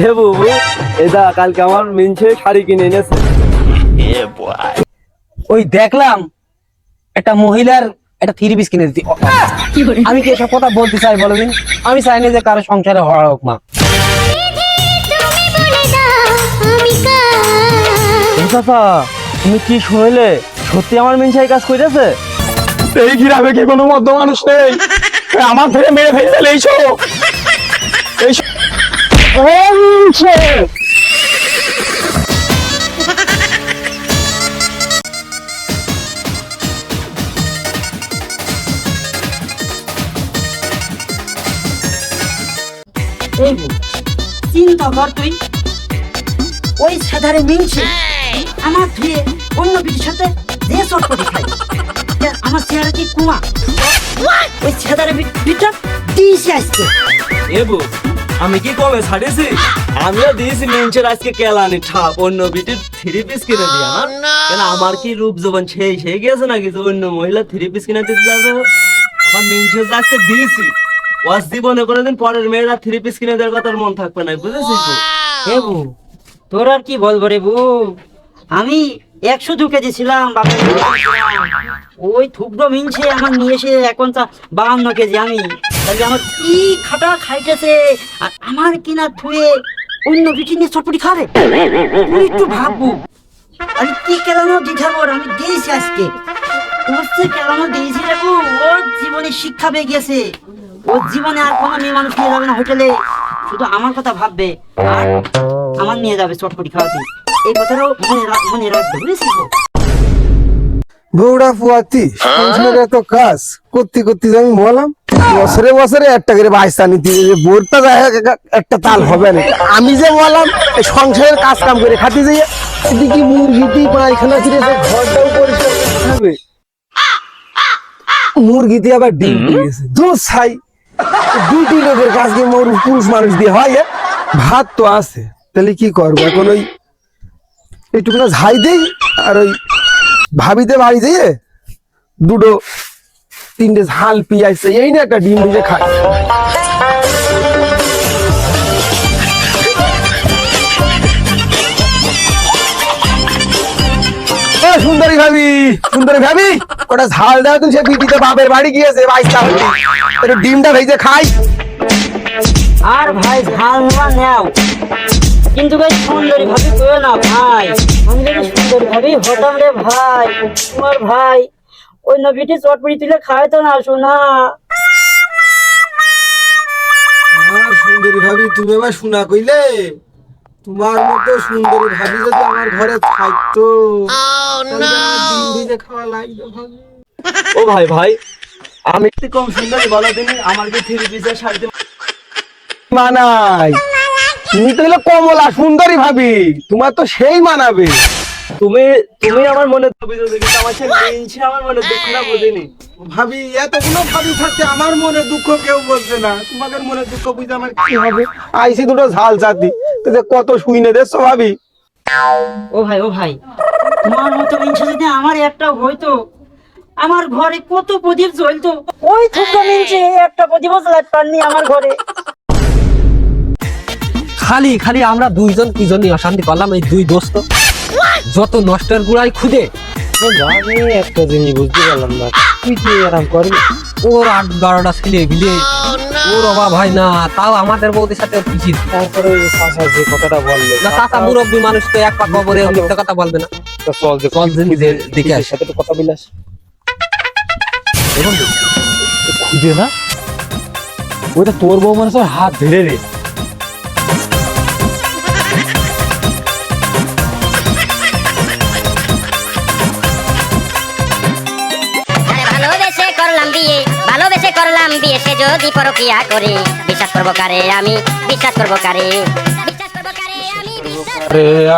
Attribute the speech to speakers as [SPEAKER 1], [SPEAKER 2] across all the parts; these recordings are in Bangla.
[SPEAKER 1] হে বুবু এটা কালকে আমার মিনছে শাড়ি কিনে এনেছে।
[SPEAKER 2] ওই দেখলাম একটা মহিলার একটা থ্রি পিস কিনে দিতে আমি কি এসব কথা বলতে চাই বলো দিন? আমি চাই না যে কারও সংসারে হওয়া হোক মা।
[SPEAKER 1] তুমি কি শুনলে? সত্যি আমার মিনছে এই কাজ করেছে
[SPEAKER 3] এই গ্রামে কি কোনো মধ্য মানুষ নেই? আমার থেকে মেরে ফেলে দিলে এইসব এইসব
[SPEAKER 4] বউ, চিন্তা কর তুই? ওই সাধারে মিনছে। আমার ধুয়ে অন্য পিঠের সাথে যে চটপটি খাই আমার চেহারা কি কুয়া? ওই সাধারে পিঠটা দিয়েছে আজকে।
[SPEAKER 1] এবু আমি কি কমে ছাড়িয়েছি আমিও দিয়েছি মিনছের আজকে কেলানি। ঠাপ অন্য বিটির থ্রি পিস কিনে দিয়া না? কেন আমার কি রূপ জবান সেই সেই গেছে নাকি যে অন্য মহিলা থ্রি পিস কিনে দিতে যাবে? আমার মিনছে আজকে দিয়েছি ওয়াস জীবনে কোনোদিন পরের মেয়েরা থ্রি পিস কিনে দেওয়ার কথা ওর মন থাকবে না বুঝেছিস তো?
[SPEAKER 4] এ বউ তোর আর কি বলব রে বউ? আমি একশো দু কেজি ছিলাম বাপের ওই থুকডো মিনছে আমার নিয়ে এসে এখন বাহান্ন কেজি আমি। তাহলে আমার কি খাটা খাইতেছে? আর আমার কিনা ধুয়ে অন্য পিঠি নিয়ে চটপটি খাবে? তুই একটু ভাববো। আমি কি কেলানো? আমি দিয়েছি আজকে? ওর যে কেলানো দিয়েছি বউ, ওর জীবনে শিক্ষা পেয়ে গেছে। ওর জীবনে আর কোনো মেয়ে মানুষ নিয়ে যাবে না হোটেলে। শুধু আমার কথা ভাববে আর আমার নিয়ে যাবে চটপটি খাওয়াতে। এই কথাটাও মনে মনে রাখবে বুঝেছিস
[SPEAKER 5] বৌড়া ফুয়াতি সংসারের এত কাজ করতে করতে আমি বললাম বছরে বছরে একটা করে বাইসা নিতে যে বোরটা যায় একটা তাল হবে না। আমি যে বললাম সংসারের কাজ কাম করে খাতে যাই এদিকে মুরগিটি পায়খানা সে ঘরটাও পরিষ্কার হবে। মুরগিতে আবার ডিম দিয়েছে। দুধ ছাই। দুটি লোকের কাজ দিয়ে মোর পুরুষ মানুষ দিয়ে হয় ভাত তো আছে। তাহলে কি করব? এখন ওই একটু ঝাই দেই আর ওই ভাবিতে বাড়ি যেয়ে দুটো তিনটে ঝাল পিয়াইছে, এই না একটা ডিম ভেজে খাই সুন্দরী ভাবি সুন্দরী ভাবি ওটা ঝাল দাও তুমি, সে পিটিতে বাপের বাড়ি গিয়েছে বাইশটা হচ্ছে একটু ডিমটা ভেজে খাই।
[SPEAKER 4] আর ভাই, ঝাল নেওয়া নেও। কিন্তু ভাই, সুন্দরী ভাবি কেউ না ভাই। আমি যদি সুন্দরী ভাবি, হতাম রে ভাই। তোমার ভাই ওই নবীটি চটপটি তুলে খায় তো না শোনা
[SPEAKER 5] আমার সুন্দরী ভাবি তুমি আবার শোনা কইলে? তোমার মতো সুন্দরী ভাবি যদি আমার ঘরে থাকতো খাওয়া লাগতো ভাবি।
[SPEAKER 1] ও ভাই ভাই আমি একটু কম সুন্দরী বলো দিনই আমার কি থ্রি পিসের শাড়িতে
[SPEAKER 5] মানাই তুমি তো কমলা সুন্দরী ভাবি তোমার তো সেই মানাবে।
[SPEAKER 1] তুমি তুমি আমার মনে দুঃখ কিন্তু আমার সে মিনছে আমার মনে দুঃখ না বুঝিনি।
[SPEAKER 5] ভাবি এতগুলো ভাবি থাকতে আমার মনে দুঃখ কেউ বলছে না। তোমাদের মনে দুঃখ বুঝে আমার কি হবে? আইসি দুটো ঝাল চাতি যে কত শুইনে দেখছ ভাবি?
[SPEAKER 4] ও ভাই ও ভাই তোমার মতো মিনছে যদি আমার একটা হইতো আমার ঘরে কত প্রদীপ জ্বলতো। ওই থুকা মিনছে একটা প্রদীপ জ্বলাতে পারনি আমার ঘরে।
[SPEAKER 2] খালি খালি আমরা দুইজন তিনজনই অশান্তি করলাম এই দুই দোস্ত। যত নষ্টের গুড়াই খুদে।
[SPEAKER 1] আমি একটা জিনিস বুঝতে পারলাম না। তুই কি এরকম করবি
[SPEAKER 2] ওর আট বারোটা ছেলে গিলে ওর অভাব হয় না তাও আমাদের বউদের সাথে পিছিয়ে
[SPEAKER 1] তারপরে যে কথাটা বলল
[SPEAKER 2] না মুরব্বী মানুষ তো এক পাক খবরে মিথ্যা কথা বলবে না।
[SPEAKER 1] চল যে
[SPEAKER 2] চল যে নিজে দেখে আসি।
[SPEAKER 1] সাথে একটু কথা বিলাস। খুঁজে না? ওইটা তোর বউ মানুষের হাত ধরে রে।
[SPEAKER 6] বিয়ে ভালোবেসে করলাম বিয়ে সে যদি পরকিয়া করে বিশ্বাস করব কারে আমি বিশ্বাস করব কারে আমি বিশ্বাস করব কারে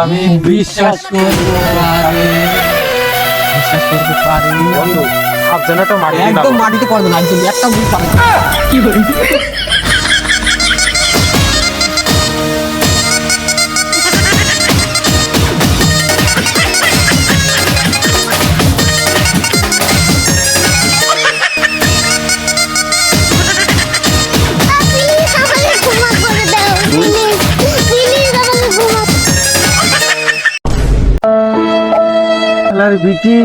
[SPEAKER 6] আমি বিশ্বাস
[SPEAKER 1] করব
[SPEAKER 2] কারে বন্ধু
[SPEAKER 1] বন্ধু সাবধানটা মারি
[SPEAKER 2] একদম মাটিতে পড়বে না একদম একটা বুঝ পাবে কি
[SPEAKER 6] প্লিজ
[SPEAKER 5] শালার বিটি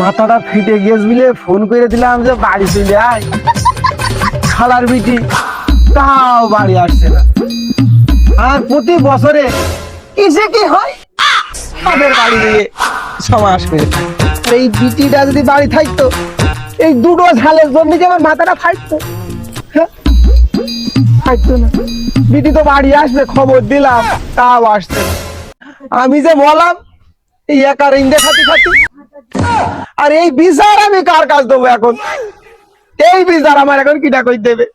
[SPEAKER 5] মাথাটা ফেটে গিয়েছ বলে ফোন করে দিলাম যে বাড়ি চলে আয়। শালার বিটি তাও বাড়ি আসছে না। আর প্রতি বছরে কিসে কি হয়? তাদের বাড়ি দিয়ে সমাস করে এই বিটিটা যদি বাড়ি থাকতো, এই দুটো ঝালের জন্য যে আমার মাথাটা ফাটতো। হ্যাঁ? ফাটতো না। বিটি তো বাড়ি আসবে, খবর দিলাম, তাও আসছে আমি যে বললাম আর এই বিচার আমি কার কাজ দেবো এখন? এই বিচার আমার এখন কিটা কই দেবে?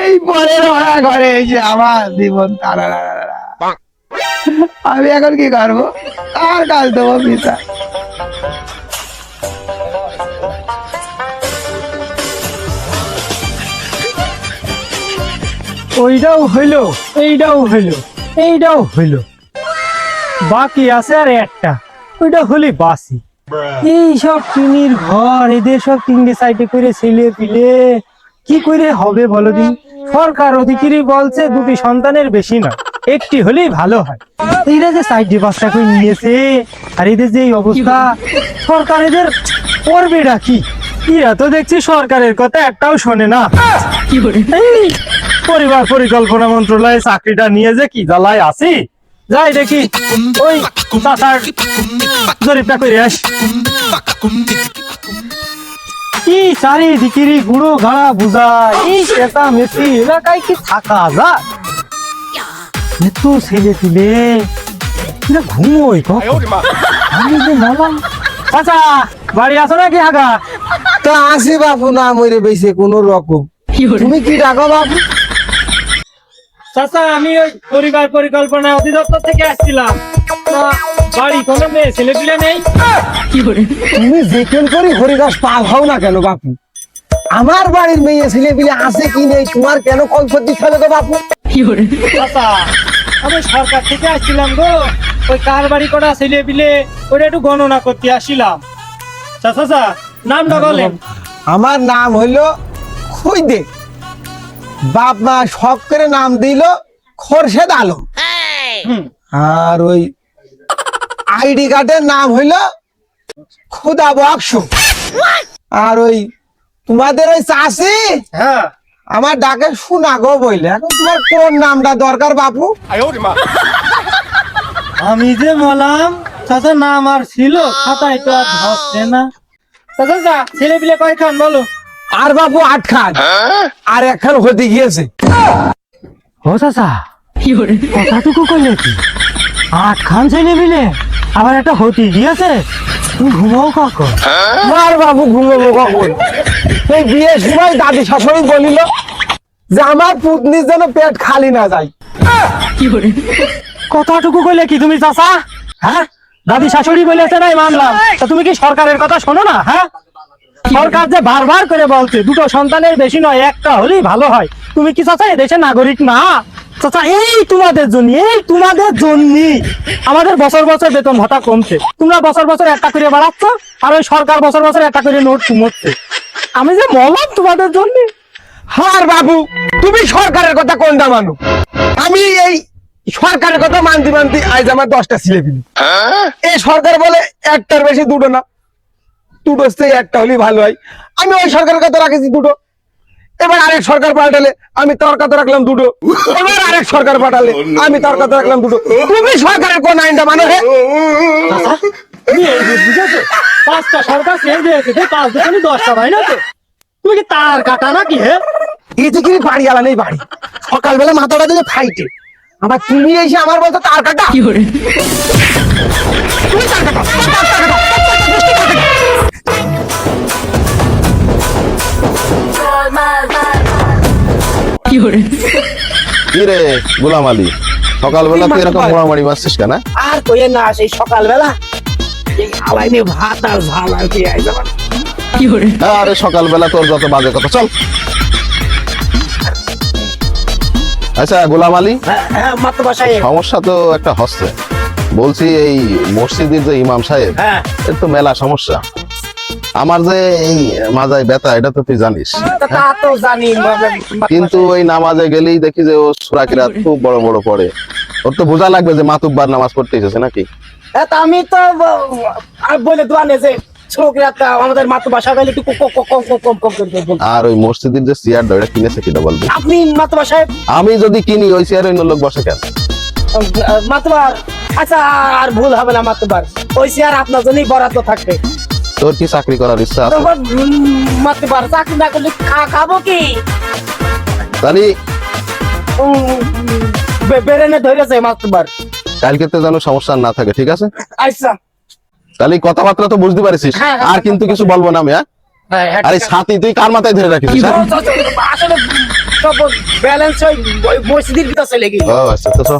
[SPEAKER 5] এই পরে ধরা ঘরে, এই যে আমার জীবন তারা আমি এখন কি করব? কার কাজ দেবো বিচার
[SPEAKER 3] ওইটাও হইল এইটাও হইল এইটাও হইল। বাকি আছে আর একটা ওইটা হলে বাসি। এই সব টিনির ঘর এদের সব তিনটে সাইডে করে ছেলে পিলে কি করে হবে বলো দিন? সরকার অধিকারী বলছে দুটি সন্তানের বেশি নয় একটি হলেই ভালো হয়। এরা যে সাইডে বাচ্চা করে নিয়েছে আর এদের যে এই অবস্থা সরকার এদের করবেটা কি? এরা তো দেখছি সরকারের কথা একটাও শোনে না। এই পরিবার পরিকল্পনা মন্ত্রণালয়ে চাকরিটা নিয়ে যে কি জ্বালায় আসি যাই দেখি ওই চাষার জরিপটা করে আস। কি চারিদিকেরই গুঁড়ো ঘাড়া বুঝায়। এই চেতা মেসি এলাকায় কি থাকা যায়? এত ছেলে তুলে এরা ঘুমোই আমি যে বললাম চাচা বাড়ি আসো নাকি আগা?
[SPEAKER 5] তা আসি বাপু না মরে বেশি কোনো রকম। তুমি কি ডাকো বাপু?
[SPEAKER 3] চাচা আমি ওই পরিবার পরিকল্পনা অধিদপ্তর থেকে আসছিলাম। বাড়ি কোনো মেয়ে ছেলে পিলে নেই?
[SPEAKER 5] তুমি যেকেন করি হরিদাস পাল হও না কেন বাপু? আমার বাড়ির মেয়ে ছেলে পিলে আছে কি নেই? তোমার কেন কৈফত দিতে হবে গো বাপু?
[SPEAKER 3] কি চাচা আমি সরকার থেকে আসছিলাম গো। ওই কার বাড়ি করা ছেলে পিলে ওটা একটু গণনা করতে আসছিলাম। চাচা চা নামটা বলেন।
[SPEAKER 5] আমার নাম হইল খুইদে বাপ মা শখ করে নাম দিল খোরশেদ আলম। আর ওই আইডি কার্ডের নাম হইল খুদা বক্সু। আর ওই তোমাদের ওই চাষি?
[SPEAKER 3] হ্যাঁ।
[SPEAKER 5] আমার ডাকে শোনা গো বইলে। এখন তোমার কোন নামটা দরকার বাপু?
[SPEAKER 3] আমি যে বললাম চাচা নাম আর ছিল খাতায় তো আর ধরছে না। চাচা চা ছেলে পিলে কয়খান বলো?
[SPEAKER 5] আর বাপু আট খান। আর একখান হতে গিয়েছে।
[SPEAKER 3] ও চাচা কথাটুকু কইলে কি? আট খান ছেলে মিলে আবার একটা হতি গিয়েছে? তুমি ঘুমাও কখন?
[SPEAKER 5] আর বাবু ঘুমবো কখন? এই বিয়ের সময় দাদি শাশুড়ি বলিল যে আমার পুতনির যেন পেট খালি না যায়।
[SPEAKER 3] কথাটুকু কইলে কি তুমি চাচা? হ্যাঁ? দাদি শাশুড়ি বলেছে নাই মানলাম। তা তুমি কি সরকারের কথা শোনো না? হ্যাঁ? সরকার যে বারবার করে বলছে দুটো সন্তানের বেশি নয় একটা হলেই ভালো হয়। তুমি কি চাচা এদেশের নাগরিক না? চাচা এই তোমাদের জন্য এই তোমাদের জন্য আমাদের বছর বছর বেতন ভাতা কমছে। তোমরা বছর বছর একটা করে বাড়াচ্ছ আর ওই সরকার বছর বছর একটা করে নোট কুমোচ্ছে আমি যে মলাম তোমাদের জন্য।
[SPEAKER 5] হার বাবু তুমি সরকারের কথা কোনটা মানো? আমি এই সরকারের কথা মানতে মানতে আজ আমার দশটা ছেলে পিলি এই সরকার বলে একটার বেশি দুটো না। দুটো থেকে একটা হলেই ভালো হয়। আমি ওই সরকারের কথা রাখেছি দুটো। এবার আরেক সরকার পাল্টালে আমি তোর কথা রাখলাম দুটো। এবার আরেক সরকার পাঠালে আমি তোর কথা রাখলাম দুটো। তুমি সরকারের কোন আইনটা মানো হে?
[SPEAKER 3] তুমি এই যে বুঝেছ পাঁচটা সরকার হয়েছে সেই পাঁচ দোকানে দশটা ভাই না তো? তুমি কি তার কাটা নাকি হে?
[SPEAKER 5] এই যে কি বাড়ি আলা নেই বাড়ি? সকালবেলা মাথাটা দিলে ফাইটে আবার তুমি এসে আমার বলতো তার কাটা তুমি তার কাটা, তার কাটা,
[SPEAKER 7] কি রে গোলাম আলী? সকালবেলা তুই এরকম মোড়ামাড়ি মারছিস কেন?
[SPEAKER 2] আর না সেই সকালবেলা? এই ভাত আর ঝাল আর কি আইছে আমার।
[SPEAKER 7] আরে সকালবেলা তোর যত বাজে কথা চল। আচ্ছা গোলাম আলী?
[SPEAKER 2] হ্যাঁ, হ্যাঁ
[SPEAKER 7] সমস্যা তো একটা হচ্ছে। বলছি এই মসজিদের যে ইমাম সাহেব
[SPEAKER 2] হ্যাঁ।
[SPEAKER 7] এর তো মেলা সমস্যা। আমার যে এই মাজায় ব্যথা এটা তো তুই জানিস। কিন্তু ওই নামাজে গেলেই দেখি যে ও সুরাকিরাত খুব বড় বড় পড়ে। ওর তো বোঝা লাগবে যে মাতুব্বার নামাজ পড়তে এসেছে নাকি?
[SPEAKER 2] আমি তো বলে দোয়ানে যে আমাদের মাতৃভাষা একটু কম কম কম কম কম কম করে
[SPEAKER 7] আর ওই মসজিদের যে চেয়ার কিনেছে কিনা বলবি?
[SPEAKER 2] আপনি মাতৃভাষা সাহেব?
[SPEAKER 7] আমি যদি কিনি ওই চেয়ারে অন্য লোক বসে কেন?
[SPEAKER 2] মাতবার আচ্ছা আর ভুল হবে না মাতবার ওই চেয়ার আপনার জন্যই বরাদ্দ থাকবে।
[SPEAKER 7] তোর কি চাকরি করার ইচ্ছা আছে?
[SPEAKER 2] মাতবার চাকরি না করলে খাব কি?
[SPEAKER 7] তাহলে
[SPEAKER 2] বে- বেরেনে ধরেছে মাতবার
[SPEAKER 7] কালকে তো যেন সমস্যা না থাকে ঠিক আছে?
[SPEAKER 2] আচ্ছা।
[SPEAKER 7] তাহলে কথাবার্তা তো বুঝতে পারিস
[SPEAKER 2] হ্যাঁ, হ্যাঁ।
[SPEAKER 7] আর কিন্তু কিছু বলব না আমি হ্যাঁ? আরে ছাতি তুই কার মাথায় ধরে রাখিস?
[SPEAKER 2] আসলে ব্যালেন্স ওই মসজিদের ভিতর চলে গেল
[SPEAKER 7] ও আচ্ছা তো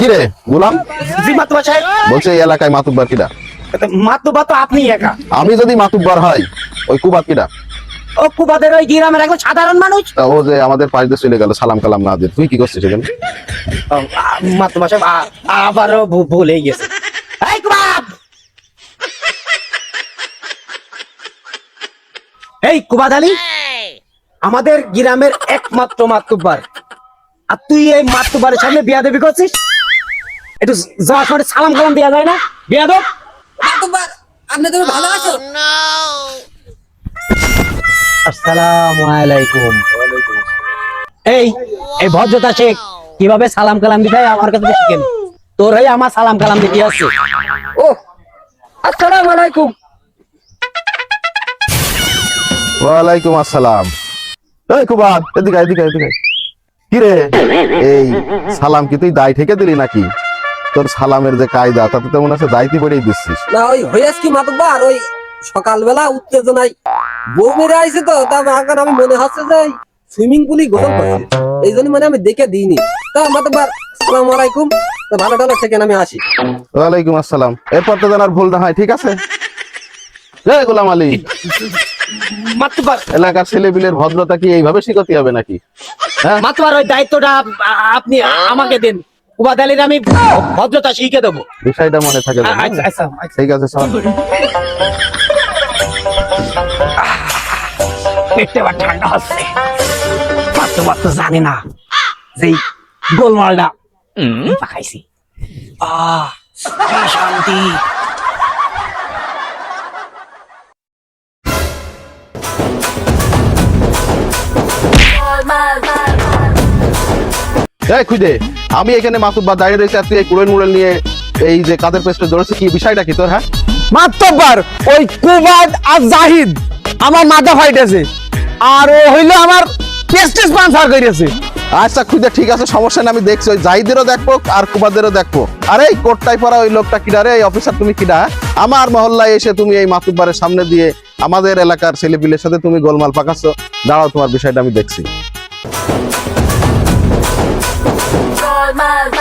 [SPEAKER 7] চল। কি গোলাম?
[SPEAKER 2] জি মাতবার সাহেব।
[SPEAKER 7] বলছে এই এলাকায় মাতুব্বার কিরা
[SPEAKER 2] মাতবা তো আপনি একা।
[SPEAKER 7] আমি যদি মাতুব্বার হয় ওই কিরা
[SPEAKER 2] ও কুবাদের ওই গ্রামের একজন সাধারণ মানুষ?
[SPEAKER 7] ও যে আমাদের পাশ দিয়ে চলে গেল সালাম কালাম না দিয়ে। তুই কি করছিস এখানে?
[SPEAKER 2] মাতবা সাহেব আবারও ভুল গেছে। এই কুবাব এই কুবাদ আলী আমাদের গ্রামের একমাত্র মাতুব্বার। আর তুই এই মাতুব্বারের সামনে বিয়া দেবি করছিস? একটু যাওয়ার সময় সালাম কালাম দেওয়া যায় না? বিয়া দেব আসসালামু আলাইকুম। এই এই ভদ্রতা শেখ কীভাবে সালাম কালাম দিতে আমার কাছে শিখেন। তোর এই আমার সালাম কালাম দিতে আসছে ও আসসালামু আলাইকুম।
[SPEAKER 7] ওয়ালাইকুম আসসালাম। এই এদিকে এদিকে এদিকে আয়। কি রে এই সালাম কি তুই দায় থেকে দিলি নাকি? তোর সালামের যে কায়দা তাতে তো মনে আছে দায়িত্ব পড়েই দিচ্ছিস।
[SPEAKER 8] না ওই হয়েছ কি মাতব্বার? ওই সকালবেলা উত্তেজনায়। বউ মেরে আইছে তো তা এখন আমি মনে হচ্ছে যে সুইমিং পুলই গোসল করছে। এই জন্য মানে আমি দেখে দিইনি। তা মাতব্বার সালাম আলাইকুম। তা ভালো টালো থেকে আমি আসি।
[SPEAKER 7] ওয়ালাইকুম আসসালাম। এরপর তো যেন আর ভুল না হয় ঠিক আছে? রে গোলাম আলী।
[SPEAKER 2] মাতুবার
[SPEAKER 7] এলাকার ছেলেপিলের ভদ্রতা কি এইভাবে শিখতে হবে নাকি? হ্যাঁ?
[SPEAKER 2] মাতুবার ওই দায়িত্বটা আপনি আমাকে দেন। কুবাদ আমি ভদ্রতা শিখে দেবো।
[SPEAKER 7] বিষয়টা মনে থাকে
[SPEAKER 2] আচ্ছা আচ্ছা আচ্ছা।
[SPEAKER 7] ঠিক আছে চল।
[SPEAKER 2] পেটে আবার ঠান্ডা হচ্ছে। তো জানে না যেই গোলমালটা আহ কি শান্তি।
[SPEAKER 7] খুদে আমি এখানে মাতুব্বা দাঁড়িয়ে রয়েছে এই কুড়েল মুড়েল নিয়ে এই যে কাদের পেস্টে ধরেছে কি বিষয়টা কি তোর হ্যাঁ?
[SPEAKER 5] মাত্তব্বার ওই কুবাদ আর জাহিদ আমার মাথা ফাইটেছে আর ও হইল আমার করেছে
[SPEAKER 7] আচ্ছা খুদে ঠিক আছে সমস্যা নেই আমি দেখছি ওই জাহিদেরও দেখব আর কুবাদেরও দেখব। আরে এই কোটটাই পরা ওই লোকটা কিডা রে এই অফিসার তুমি কিডা হ্যাঁ? আমার মহল্লায় এসে তুমি এই মাতুব্বারের সামনে দিয়ে আমাদের এলাকার ছেলেপিলের সাথে তুমি গোলমাল পাকাচ্ছ। দাঁড়াও তোমার বিষয়টা আমি দেখছি।
[SPEAKER 6] love.